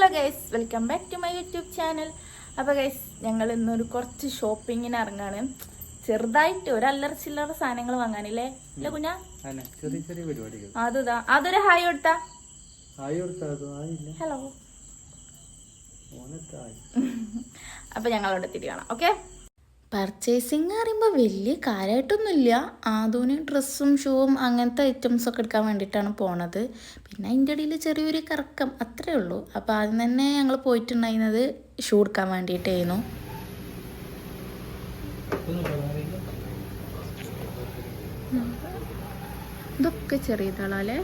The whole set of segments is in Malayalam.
Hello guys welcome back to my YouTube channel അപ്പോൾ ഗൈസ് ഞങ്ങൾ ഇന്നൊരു കുറച്ച് ഷോപ്പിങ്ങിന് ഇറങ്ങാണ്. ചെറുതായിട്ട് ഒരു അല്ലറ ചില്ലറ സാധനങ്ങൾ വാങ്ങാനില്ലേ? കുഞ്ഞാ? അല്ല പരിപാടികൾ. അതുതാ. അതൊരു ഹായ് കൊടുത്താ. ഹലോ അപ്പൊ ഞങ്ങളവിടെ തിരികണം ഓക്കെ പർച്ചേസിങ് പറയുമ്പോൾ വലിയ കാര്യമായിട്ടൊന്നുമില്ല ആധുനിക ഡ്രസ്സും ഷൂവും അങ്ങനത്തെ ഐറ്റംസ് ഒക്കെ എടുക്കാൻ വേണ്ടിയിട്ടാണ് പോണത്. പിന്നെ അതിന്റെ ഇടയിൽ ചെറിയൊരു കറക്കം അത്രേ ഉള്ളൂ. അപ്പോൾ ആദ്യം തന്നെ ഞങ്ങൾ പോയിട്ടുണ്ടായിരുന്നത് ഷൂ എടുക്കാൻ വേണ്ടിയിട്ടായിരുന്നു. ഇതൊക്കെ ചെറിയതാളല്ലേ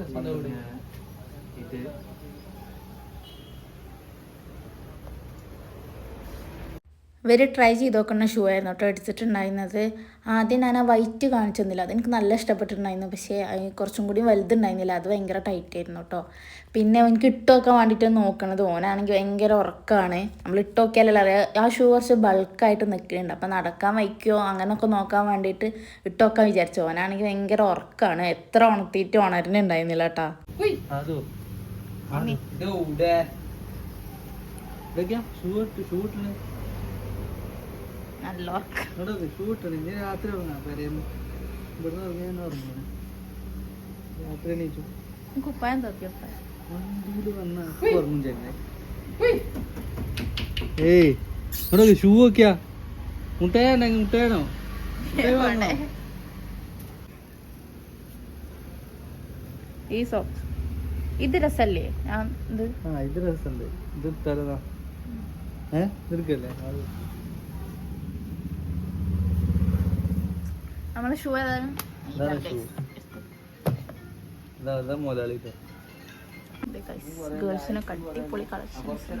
പിന്നെ ഇത് ഇവർ ട്രൈ ചെയ്ത് നോക്കുന്ന ഷൂ ആയിരുന്നു കേട്ടോ എടുത്തിട്ടുണ്ടായിരുന്നത്. ആദ്യം ഞാൻ ആ വൈറ്റ് കാണിച്ചൊന്നുമില്ല അതെനിക്ക് നല്ല ഇഷ്ടപ്പെട്ടിട്ടുണ്ടായിരുന്നു. പക്ഷേ അത് കുറച്ചും കൂടി വലുതുണ്ടായിരുന്നില്ല. അത് ഭയങ്കര ടൈറ്റ് ആയിരുന്നു കേട്ടോ പിന്നെ എനിക്ക് ഇട്ട് നോക്കാൻ വേണ്ടിയിട്ട് നോക്കണത് ഓനാണെങ്കിൽ ഭയങ്കര ഉറക്കമാണ് നമ്മൾ ഇട്ട് നോക്കിയാലല്ലേ അറിയാം. ആ ഷൂ കുറച്ച് ബൾക്കായിട്ട് നിൽക്കുന്നുണ്ട് അപ്പം നടക്കാൻ വയ്ക്കുമോ അങ്ങനെയൊക്കെ നോക്കാൻ വേണ്ടിയിട്ട് ഇട്ട് നോക്കാൻ വിചാരിച്ചു. ഓനാണെങ്കിൽ ഭയങ്കര ഉറക്കമാണ് എത്ര ഉണർത്തിയിട്ട് ഉണരുന്നുണ്ടായിരുന്നില്ല കേട്ടോ. ഷൂ നല്ല ഉറക്കം. രാത്രി രാത്രി എണീച്ചു കുപ്പായം തോക്കിയപ്പോ വണ്ടിയിൽ വന്ന ഉറങ്ങും ചെന്നെ ഏയ് ഇവിടെ ഷൂ ഒക്കെയാ മുട്ടയാണെങ്കിൽ മുട്ടയാണോ? മുട്ടായി ഈ സോക്സ് ഇത് രസല്ലേ? ഇത് ആ ഇത് രസമുണ്ട് ഇത് എടുത്താലോ ഏ? ഇതെടുക്കല്ലേ നമ്മളെ ഷൂ ഏതാണ് ഗേൾസിനൊക്കെ അടിപൊളി കളക്ഷൻ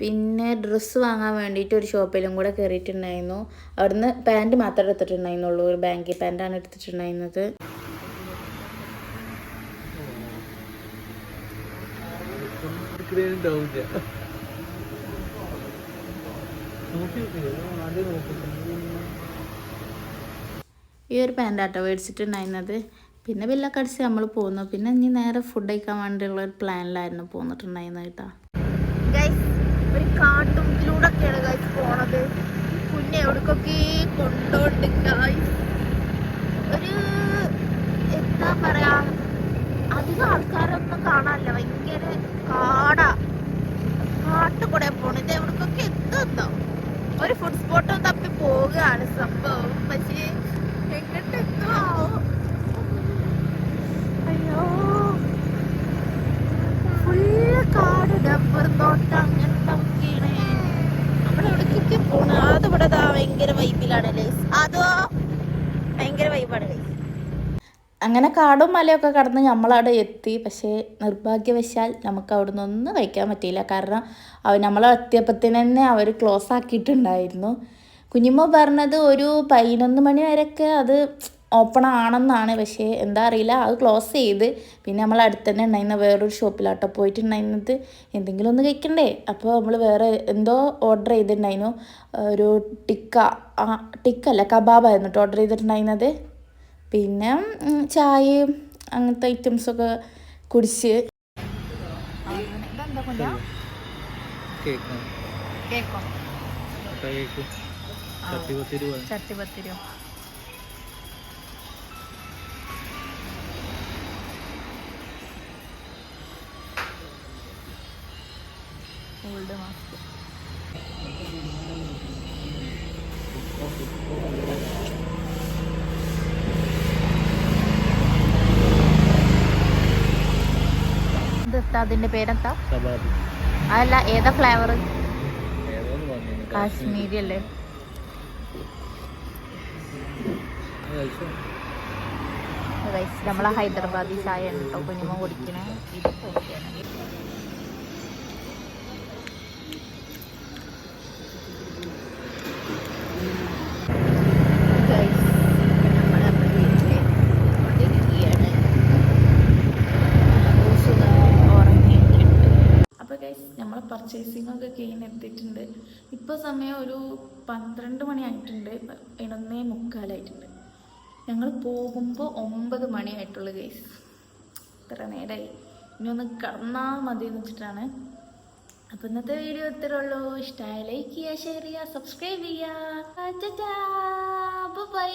പിന്നെ ഡ്രസ്സ് വാങ്ങാൻ വേണ്ടിയിട്ട് ഒരു ഷോപ്പിലും കൂടെ കയറിയിട്ടുണ്ടായിരുന്നു അവിടുന്ന് പാന്റ് മാത്രമേ എടുത്തിട്ടുണ്ടായിരുന്നുള്ളൂ. ഒരു ബാങ്കി പാന്റാണ് എടുത്തിട്ടുണ്ടായിരുന്നത്. ഉണ്ടാവില്ല. ഈ ഒരു പാന്റാട്ടോ മേടിച്ചിട്ടുണ്ടായിരുന്നത്. പിന്നെ ബില്ലൊക്കെ അടിച്ച് നമ്മൾ പോന്നു. പിന്നെ ഇനി നേരെ ഫുഡ് കഴിക്കാൻ വേണ്ടിയുള്ള ഒരു പ്ലാനിലായിരുന്നു പോന്നിട്ടുണ്ടായിരുന്നത് കേട്ടോ. ഒരു കാട്ടുമുക്കിലൂടെയൊക്കെയാണ് ഗൈസ് പോണത്. കുഞ്ഞെ എവിടേക്കൊക്കെ കൊണ്ടോണ്ട് ഒരു എന്താ പറയാ അധികം ആൾക്കാരൊന്നും കാണാനില്ല. ഭയങ്കര കാടാ. കാട്ടു കൂടെ പോണത്. എവിടേക്കൊക്കെ എത്തുന്നോ? ഒരു ഫുഡ് സ്പോട്ടും തപ്പി പോവുകയാണ്. സംഭവം. പക്ഷേ അയ്യോ. കാട് ഭയങ്കര വൈബിലാണ് അതോ ഭയങ്കര വൈബാണ് ലൈസ് അങ്ങനെ കാടും മലയൊക്കെ കടന്ന് നമ്മളവിടെ എത്തി. പക്ഷേ നിർഭാഗ്യവശാൽ നമുക്ക് അവിടെ ഒന്നും കഴിക്കാൻ പറ്റിയില്ല. കാരണം അവർ നമ്മളെ എത്തിയപ്പത്തിന് തന്നെ അവർ ക്ലോസ് ആക്കിയിട്ടുണ്ടായിരുന്നു. കുഞ്ഞുമ്മ പറഞ്ഞത് ഒരു പതിനൊന്ന് മണി വരെയൊക്കെ അത് ഓപ്പൺ ആണെന്നാണ്. പക്ഷേ എന്താ അറിയില്ല അത് ക്ലോസ് ചെയ്ത് പിന്നെ നമ്മൾ അടുത്ത് തന്നെ ഉണ്ടായിരുന്ന വേറൊരു ഷോപ്പിലാട്ടോ പോയിട്ടുണ്ടായിരുന്നത്. എന്തെങ്കിലും ഒന്ന് കഴിക്കണ്ടേ? അപ്പോൾ നമ്മൾ വേറെ എന്തോ ഓർഡർ ചെയ്തിട്ടുണ്ടായിരുന്നു. ഒരു ടിക്ക ടിക്കല്ല കബാബായിരുന്നു കേട്ടോ ഓർഡർ ചെയ്തിട്ടുണ്ടായിരുന്നത്. പിന്നെ ചായ ചായയും അങ്ങനത്തെ ഐറ്റംസൊക്കെ കുടിച്ച്. ഓൾഡ് കേക്കോ? അതിന്റെ പേരെന്താ? അതല്ല ഏതാ ഫ്ലേവർ കാശ്മീരി അല്ലേ? നമ്മളെ ഹൈദരാബാദി ചായ ഉണ്ടോ കേട്ടോ കുഞ്ഞുമ്മ കുടിക്കണേ. ഇത് ഒക്കെ കഴിഞ്ഞ് എത്തിയിട്ടുണ്ട് ഇപ്പോൾ സമയം ഒരു പന്ത്രണ്ട് മണി ആയിട്ടുണ്ട്. പതിനൊന്നേ മുക്കാലായിട്ടുണ്ട്. ഞങ്ങൾ പോകുമ്പോൾ ഒമ്പത് മണിയായിട്ടുള്ളു കേസ് ഇത്ര നേരമായി ഇനി ഒന്ന് കടന്നാൽ മതി എന്ന് വെച്ചിട്ടാണ്. അപ്പം ഇന്നത്തെ വീഡിയോ ഇത്രേ ഉള്ളൂ. ഇഷ്ടമായ ലൈക്ക് ചെയ്യുക ഷെയർ ചെയ്യുക സബ്സ്ക്രൈബ് ചെയ്യുക. ബൈ